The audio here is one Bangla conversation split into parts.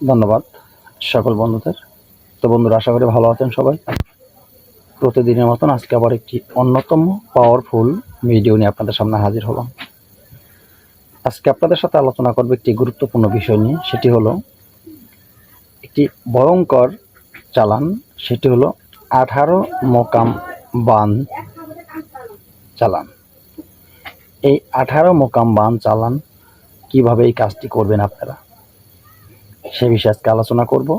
ধন্যবাদ সকল বন্ধুদের। তো বন্ধুরা, আশা করি ভালো আছেন সবাই। প্রতিদিনের মতন আজকে আবার একটি অন্যতম পাওয়ারফুল ভিডিও নিয়ে আপনাদের সামনে হাজির হলাম। আজকে আপনাদের সাথে আলোচনা করব একটি গুরুত্বপূর্ণ বিষয় নিয়ে, সেটি হলো একটি ভয়ঙ্কর চালান, সেটি হলো আঠারো মোকাম বান চালান। এই আঠারো মোকাম বান চালান, কীভাবে এই কাজটি করবেন আপনারা? সে বিষয়ে আজকে আলোচনা করব।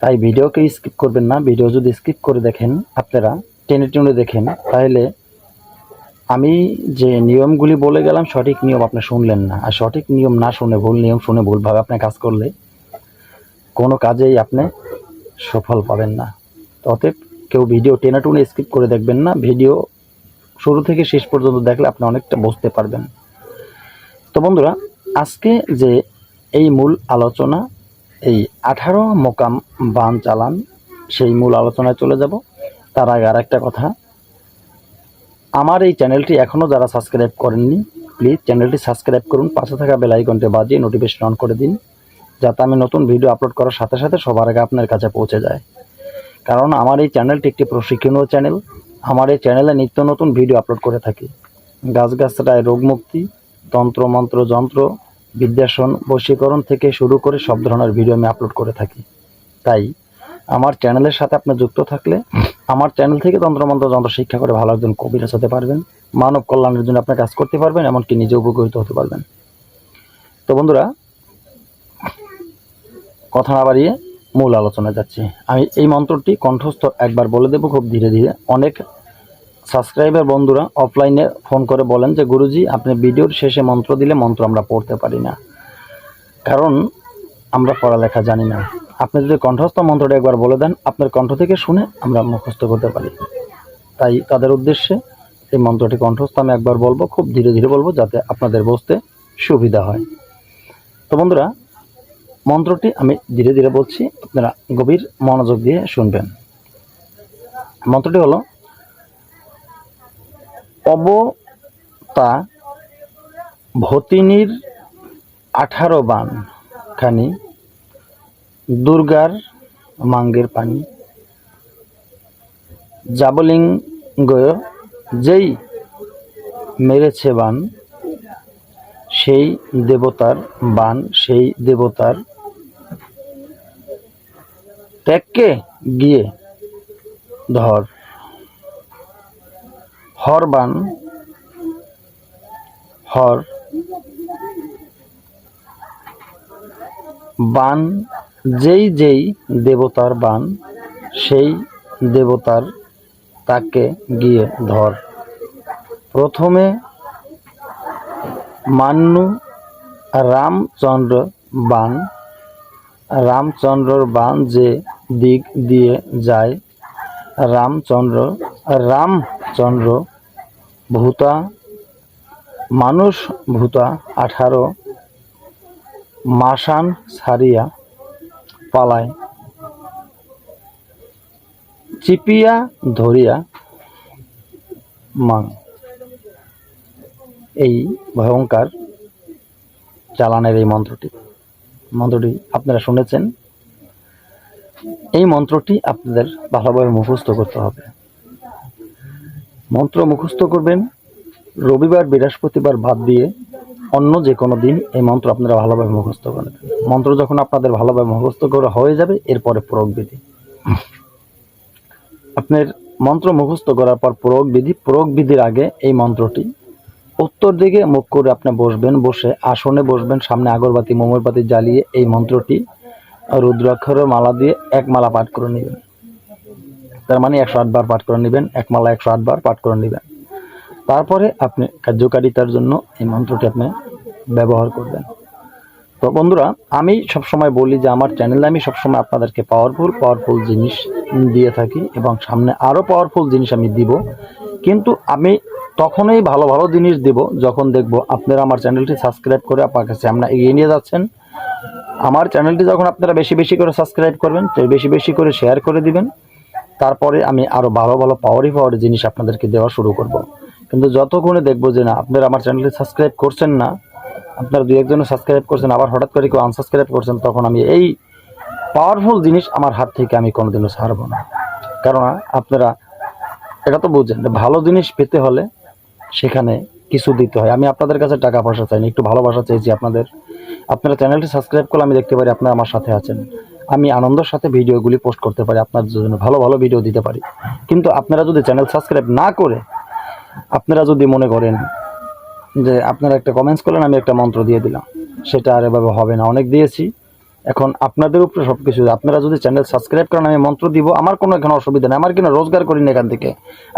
তাই ভিডিওকে স্কিপ করবেন না, ভিডিও যদি স্কিপ করে দেখেন আপনারা, টেনে টেনে দেখেন, তাহলে আমি যে নিয়মগুলি বলে গেলাম, সঠিক নিয়ম আপনি শুনলেন না। আর সঠিক নিয়ম না শুনে, ভুল নিয়ম শুনে, ভুলভাবে আপনি কাজ করলে কোনো কাজেই আপনি সফল পাবেন না। অতএব কেউ ভিডিও টেনে টুনে স্কিপ করে দেখবেন না, ভিডিও শুরু থেকে শেষ পর্যন্ত দেখলে আপনি অনেকটা বুঝতে পারবেন। তো বন্ধুরা, আজকে যে এই মূল আলোচনা, এই আঠারো মোকাম বান চালান, সেই মূল আলোচনায় চলে যাব। তার আগে আর একটা কথা। আমার এই চ্যানেলটি এখনও যারা সাবস্ক্রাইব করেননি, প্লিজ চ্যানেলটি সাবস্ক্রাইব করুন, পাশে থাকা বেল আইকনটি বাজিয়ে নোটিফিকেশন অন করে দিন, যাতে আমি নতুন ভিডিও আপলোড করার সাথে সাথে সবার আগে আপনার কাছে পৌঁছে যায়। কারণ আমার এই চ্যানেলটি একটি প্রশিক্ষণীয় চ্যানেল, আমার এই চ্যানেলে নিত্য নতুন ভিডিও আপলোড করে থাকি। গাছগাছড়ায় রোগমুক্তি তন্ত্র মন্ত্র যন্ত্র বিদ্যাসন বশীকরণ থেকে শুরু করে সব ধরনের ভিডিও আমি আপলোড করে থাকি। তাই আমার চ্যানেলের সাথে আপনি যুক্ত থাকলে আমার চ্যানেল থেকে তন্ত্রমন্ত্র যন্ত্র শিক্ষা করে ভালো একজন কবিরাজ হতে পারবেন, মানব কল্যাণের জন্য আপনি কাজ করতে পারবেন, এমনকি নিজে উপকৃত হতে পারবেন। তো বন্ধুরা, কথা না বাড়িয়ে মূল আলোচনায় যাচ্ছি। আমি এই মন্ত্রটি কণ্ঠস্থ একবার বলে দেবো খুব ধীরে ধীরে। অনেক সাবস্ক্রাইবার বন্ধুরা অফলাইনে ফোন করে বলেন যে, গুরুজি, আপনি ভিডিওর শেষে মন্ত্র দিলে মন্ত্র আমরা পড়তে পারি না। কারণ আমরা পড়ালেখা জানি না। আপনি যদি কণ্ঠস্থ মন্ত্রটা একবার বলে দেন, আপনার কণ্ঠ থেকে শুনে আমরা মুখস্থ করতে পারি। তাই তাদের উদ্দেশ্যে এই মন্ত্রটি কণ্ঠস্থ আমি একবার বলব, খুব ধীরে ধীরে বলব, যাতে আপনাদের বসতে সুবিধা হয়। তো বন্ধুরা, মন্ত্রটি আমি ধীরে ধীরে বলছি, আপনারা গভীর মনোযোগ দিয়ে শুনবেন। মন্ত্রটি হলো অবতা ভতিনীর আঠারো বান খানি দুর্গার মাঙ্গের পানি। জাবলিঙ্গ যেই মেরেছে বান, সেই দেবতার বান, সেই দেবতার ত্যাগকে গিয়ে ধর হর বান হর, বান, যেই যেই দেবতার বান, সেই দেবতার তাকে গিয়ে ধর। প্রথমে মান্নু রামচন্দ্র বান, রামচন্দ্রর বান যে দিক দিয়ে যায়, রামচন্দ্র রামচন্দ্র ভূতা, মানুষ ভূতা, আঠারো মাসান ছাড়িয়া পালায় চিপিয়া, ধরিয়া, মাং। এই ভয়ঙ্কর চালানের এই মন্ত্রটি। মন্ত্রটি আপনারা শুনেছেন। এই মন্ত্রটি আপনাদের ভালোভাবে মুখস্থ করতে হবে। মন্ত্র মুখস্থ করবেন। রবিবার, বৃহস্পতিবার বাদ দিয়ে অন্য যে কোনো দিন এই মন্ত্র আপনারা ভালোভাবে মুখস্থ করবেন মন্ত্র যখন আপনাদের ভালোভাবে মুখস্থ করা হয়ে যাবে, এরপরে প্রয়োগ বিধি আপনার মন্ত্র মুখস্থ করার পর প্রয়োগ বিধি প্রয়োগ বিধির আগে এই মন্ত্রটি উত্তর দিকে মুখ করে আপনি বসবেন, বসে আসনে বসবেন, সামনে আগরবাতি মোমরবাতি জ্বালিয়ে এই মন্ত্রটি রুদ্রাক্ষরের মালা দিয়ে এক মালা পাঠ করে নেবেন। তার মানে একশো আটবার পাঠ করে নেবেন, এক মালা একশো আটবার পাঠ করে নেবেন। তারপরে আপনি কার্যকারিতার জন্য এই মন্ত্রটি আপনি ব্যবহার করবেন। তো বন্ধুরা, আমি সবসময় বলি যে আমার চ্যানেলে আমি সবসময় আপনাদেরকে পাওয়ারফুল পাওয়ারফুল জিনিস দিয়ে থাকি এবং সামনে আরও পাওয়ারফুল জিনিস আমি দিব। কিন্তু আমি তখনই ভালো ভালো জিনিস দেব যখন দেখব আপনারা আমার চ্যানেলটি সাবস্ক্রাইব করে আপনার কাছে আমরা এগিয়ে নিয়ে যাচ্ছেন। আমার চ্যানেলটি যখন আপনারা বেশি বেশি করে সাবস্ক্রাইব করবেন বেশি বেশি করে শেয়ার করে দিবেন। তারপরে আমি আরও ভালো ভালো পাওয়ারি পাওয়ারি জিনিস আপনাদেরকে দেওয়া শুরু করব। কিন্তু যতক্ষণে দেখব যে না, আপনারা আমার চ্যানেলটি সাবস্ক্রাইব করছেন না, আপনারা দু একজন সাবস্ক্রাইব করছেন, আবার হঠাৎ করে কেউ আনসাবস্ক্রাইব করছেন, তখন আমি এই পাওয়ারফুল জিনিস আমার হাত থেকে আমি কোনোদিনও ছাড়বো না। কারণ আপনারা এটা তো বুঝছেন ভালো জিনিস পেতে হলে সেখানে কিছু দিতে হয়। আমি আপনাদের কাছে টাকা পয়সা চাইনি, একটু ভালোবাসা চাইছি আপনাদের। আপনারা চ্যানেলটি সাবস্ক্রাইব করলে আমি দেখতে পারি আপনারা আমার সাথে আছেন। আমি আনন্দের সাথে ভিডিওগুলি পোস্ট করতে পারি, আপনার জন্য ভালো ভালো ভিডিও দিতে পারি। কিন্তু আপনারা যদি চ্যানেল সাবস্ক্রাইব না করে, আপনারা যদি মনে করেন যে আপনারা একটা কমেন্টস করলেন, আমি একটা মন্ত্র দিয়ে দিলাম। সেটা আর এভাবে হবে না, অনেক দিয়েছি। এখন আপনাদের উপরে সব কিছু আপনারা যদি চ্যানেল সাবস্ক্রাইব করেন, আমি মন্ত্র দিব, আমার কোনো এখানে অসুবিধা নেই, আমার কিন্তু রোজগার করি না এখান থেকে।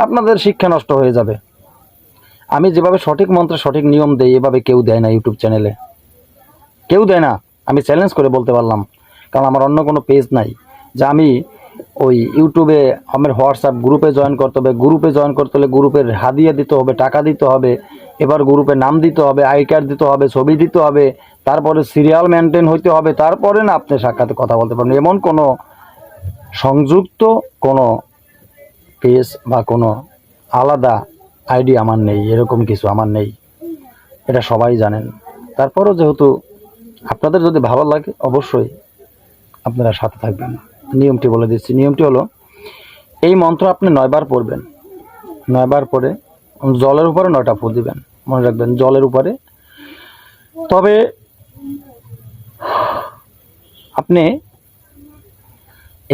আপনাদের শিক্ষা নষ্ট হয়ে যাবে। আমি যেভাবে সঠিক মন্ত্রে সঠিক নিয়ম দেই, এভাবে কেউ দেয় না ইউটিউব চ্যানেলে। কেউ দেয় না, আমি চ্যালেঞ্জ করে বলতে পারলাম। কারণ আমার অন্য কোনো পেজ নাই। যে আমি ওই ইউটিউবে আমার হোয়াটসঅ্যাপ গ্রুপে জয়েন করতে হবে গ্রুপে জয়েন করতে হলে গ্রুপের হাদিয়া দিতে হবে, টাকা দিতে হবে, এবার গ্রুপে নাম দিতে হবে আই কার্ড দিতে হবে, ছবি দিতে হবে, তারপরে সিরিয়াল মেনটেন হইতে হবে, তারপরে না আপনি সাক্ষাতে কথা বলতে পারবেন। এমন কোনো সংযুক্ত কোনো পেজ বা কোনো আলাদা আইডি আমার নেই, এরকম কিছু আমার নেই। এটা সবাই জানেন। তারপরও যেহেতু আপনাদের যদি ভালো লাগে, অবশ্যই আপনারা সাথে থাকবেন নিয়মটি বলে দিচ্ছি। নিয়মটি হলো, এই মন্ত্র আপনি নয়বার পড়বেন। নয়বার পরে জলের উপরে নয়টা ফু দিবেন। মনে রাখবেন, জলের উপরে। তবে আপনি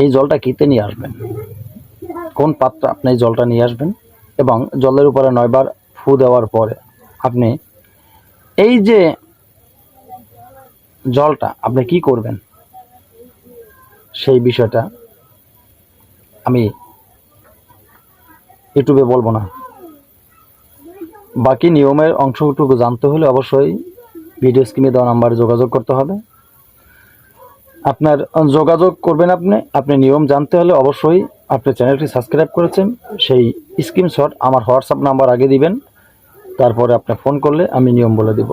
এই জলটা কিতে নিয়ে আসবেন? কোন পাত্র আপনি এই জলটা নিয়ে আসবেন? এবং জলের উপরে নয়বার ফু দেওয়ার পরে আপনি এই যে জলটা আপনি কি করবেন? সেই বিষয়টা আমি ইউটিউবে বলব না। বাকি নিয়মের অংশটুকু জানতে হলে অবশ্যই ভিডিও স্ক্রিনে দেওয়া নাম্বারে যোগাযোগ করতে হবে। আপনার যোগাযোগ করবেন আপনি। আপনি নিয়ম জানতে হলে অবশ্যই আপনি চ্যানেলটি সাবস্ক্রাইব করেছেন। সেই স্ক্রিনশট আমার হোয়াটসঅ্যাপ নাম্বার আগে দিবেন। তারপরে আপনি ফোন করলে আমি নিয়ম বলে দিব।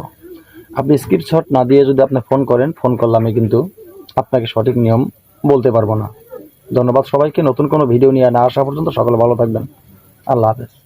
আপনি স্ক্রিনশট না দিয়ে যদি আপনি ফোন করেন, ফোন করলে আমি কিন্তু আপনাকে সঠিক নিয়ম বলতে পারব না। ধন্যবাদ সবাইকে। নতুন কোনো ভিডিও নিয়ে না আসা পর্যন্ত সকলে ভালো থাকবেন। আল্লাহ হাফেজ।